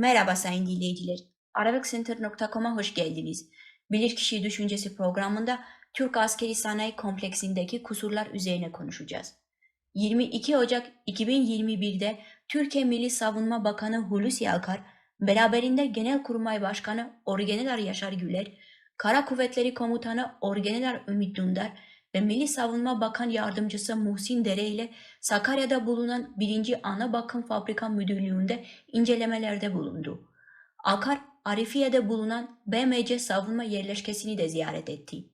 Merhaba sayın dinleyiciler. Arabikcenter.com'a hoş geldiniz. Bilirkişi Düşüncesi programında Türk Askeri Sanayi Kompleksindeki kusurlar üzerine konuşacağız. 22 Ocak 2021'de Türkiye Milli Savunma Bakanı Hulusi Akar, beraberinde Genelkurmay Başkanı Orgeneral Yaşar Güler, Kara Kuvvetleri Komutanı Orgeneral Ümit Dündar ve Milli Savunma Bakan Yardımcısı Muhsin Dere ile Sakarya'da bulunan 1. Ana Bakım Fabrika Müdürlüğü'nde incelemelerde bulundu. Akar, Arifiye'de bulunan BMC savunma yerleşkesini de ziyaret etti.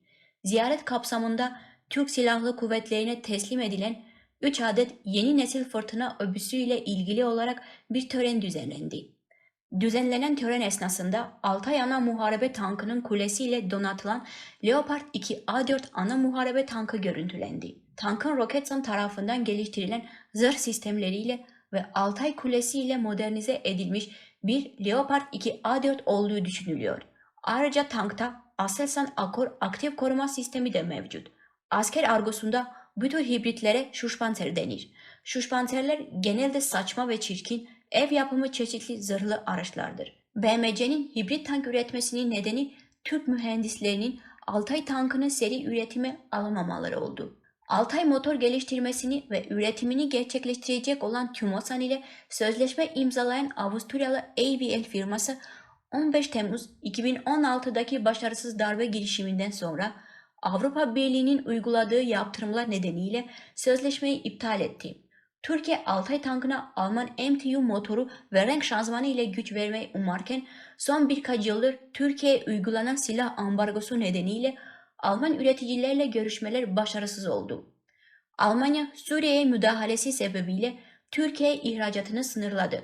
Ziyaret kapsamında Türk Silahlı Kuvvetleri'ne teslim edilen 3 adet yeni nesil fırtına obüsü ile ilgili olarak bir tören düzenlendi. Düzenlenen tören esnasında Altay Ana Muharebe Tankı'nın kulesiyle donatılan Leopard 2 A4 ana muharebe tankı görüntülendi. Tankın Roketsan tarafından geliştirilen zırh sistemleriyle ve Altay Kulesi ile modernize edilmiş bir Leopard 2 A4 olduğu düşünülüyor. Ayrıca tankta Aselsan Akor aktif koruma sistemi de mevcut. Asker argosunda bu tür hibritlere şuşpanter denir. Şuşpanterler genelde saçma ve çirkin ev yapımı çeşitli zırhlı araçlardır. BMC'nin hibrit tank üretmesinin nedeni Türk mühendislerinin Altay tankının seri üretime alamamaları oldu. Altay motor geliştirmesini ve üretimini gerçekleştirecek olan TÜMOSAN ile sözleşme imzalayan Avusturyalı AVL firması 15 Temmuz 2016'daki başarısız darbe girişiminden sonra Avrupa Birliği'nin uyguladığı yaptırımlar nedeniyle sözleşmeyi iptal etti. Türkiye Altay tankına Alman MTU motoru ve renk şanzımanı ile güç vermeyi umarken son birkaç yıldır Türkiye'ye uygulanan silah ambargosu nedeniyle Alman üreticilerle görüşmeler başarısız oldu. Almanya Suriye'ye müdahalesi sebebiyle Türkiye ihracatını sınırladı.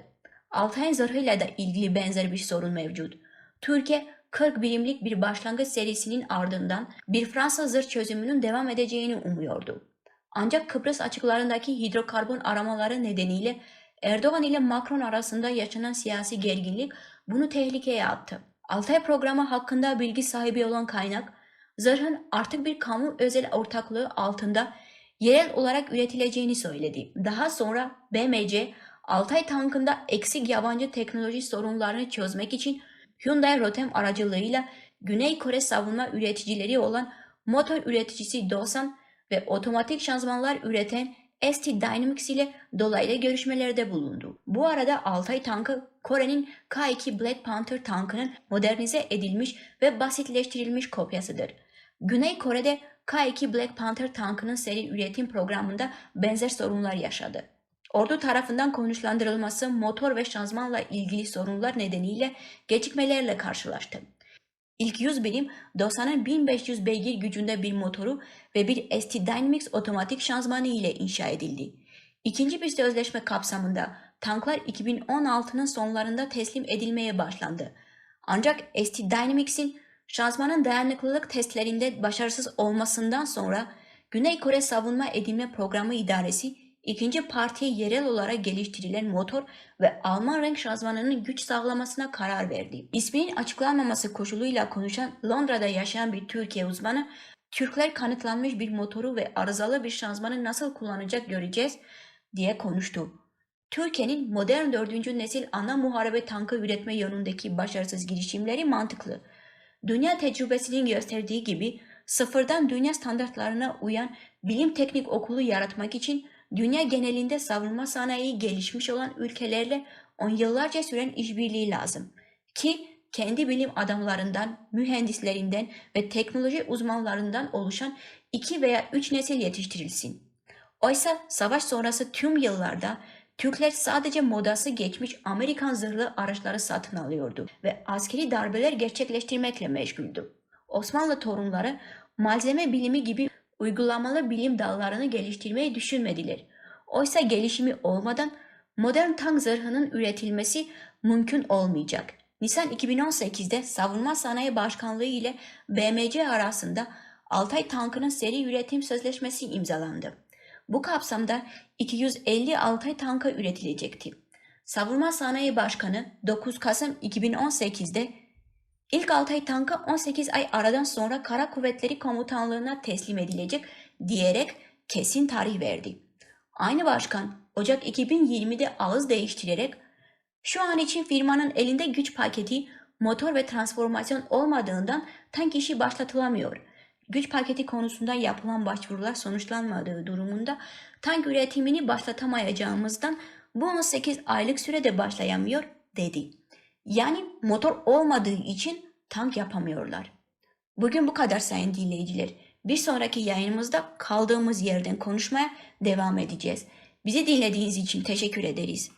Altay zırhıyla da ilgili benzer bir sorun mevcut. Türkiye 40 birimlik bir başlangıç serisinin ardından bir Fransa zırh çözümünün devam edeceğini umuyordu. Ancak Kıbrıs açıklarındaki hidrokarbon aramaları nedeniyle Erdoğan ile Macron arasında yaşanan siyasi gerginlik bunu tehlikeye attı. Altay programı hakkında bilgi sahibi olan kaynak, zırhın artık bir kamu özel ortaklığı altında yerel olarak üretileceğini söyledi. Daha sonra BMC, Altay tankında eksik yabancı teknoloji sorunlarını çözmek için Hyundai Rotem aracılığıyla Güney Kore savunma üreticileri olan motor üreticisi Dosan ve otomatik şanzımanlar üreten ST Dynamics ile dolaylı görüşmelerde bulundu. Bu arada Altay tankı Kore'nin K2 Black Panther tankının modernize edilmiş ve basitleştirilmiş kopyasıdır. Güney Kore'de K2 Black Panther tankının seri üretim programında benzer sorunlar yaşadı. Ordu tarafından konuşlandırılması motor ve şanzımanla ilgili sorunlar nedeniyle gecikmelerle karşılaştı. İlk 100 birim Dosan'ın 1500 beygir gücünde bir motoru ve bir ST Dynamics otomatik şanzımanı ile inşa edildi. İkinci bir sözleşme kapsamında tanklar 2016'nın sonlarında teslim edilmeye başlandı. Ancak ST Dynamics'in şanzımanın dayanıklılık testlerinde başarısız olmasından sonra Güney Kore Savunma Edinme Programı İdaresi ikinci partiye yerel olarak geliştirilen motor ve Alman renk şanzımanının güç sağlamasına karar verdi. İsminin açıklanmaması koşuluyla konuşan Londra'da yaşayan bir Türkiye uzmanı, Türkler kanıtlanmış bir motoru ve arızalı bir şanzımanı nasıl kullanacak göreceğiz diye konuştu. Türkiye'nin modern dördüncü nesil ana muharebe tankı üretme yönündeki başarısız girişimleri mantıklı. Dünya tecrübesinin gösterdiği gibi sıfırdan dünya standartlarına uyan bilim teknik okulu yaratmak için dünya genelinde savunma sanayi gelişmiş olan ülkelerle on yıllarca süren işbirliği lazım ki kendi bilim adamlarından, mühendislerinden ve teknoloji uzmanlarından oluşan iki veya üç nesil yetiştirilsin. Oysa savaş sonrası tüm yıllarda Türkler sadece modası geçmiş Amerikan zırhlı araçları satın alıyordu ve askeri darbeler gerçekleştirmekle meşguldü. Osmanlı torunları malzeme bilimi gibi uygulamalı bilim dallarını geliştirmeyi düşünmediler. Oysa gelişimi olmadan modern tank zırhının üretilmesi mümkün olmayacak. Nisan 2018'de Savunma Sanayi Başkanlığı ile BMC arasında Altay tankının seri üretim sözleşmesi imzalandı. Bu kapsamda 250 Altay tankı üretilecekti. Savunma Sanayi Başkanı 9 Kasım 2018'de ilk Altay tankı 18 ay aradan sonra Kara Kuvvetleri Komutanlığı'na teslim edilecek diyerek kesin tarih verdi. Aynı başkan Ocak 2020'de ağız değiştirerek Şu an için firmanın elinde güç paketi, motor ve transformasyon olmadığından tank işi başlatılamıyor. Güç paketi konusunda yapılan başvurular sonuçlanmadığı durumunda tank üretimini başlatamayacağımızdan bu 18 aylık sürede başlayamıyor dedi. Yani motor olmadığı için tank yapamıyorlar. Bugün bu kadar sayın dinleyiciler. Bir sonraki yayınımızda kaldığımız yerden konuşmaya devam edeceğiz. Bizi dinlediğiniz için teşekkür ederiz.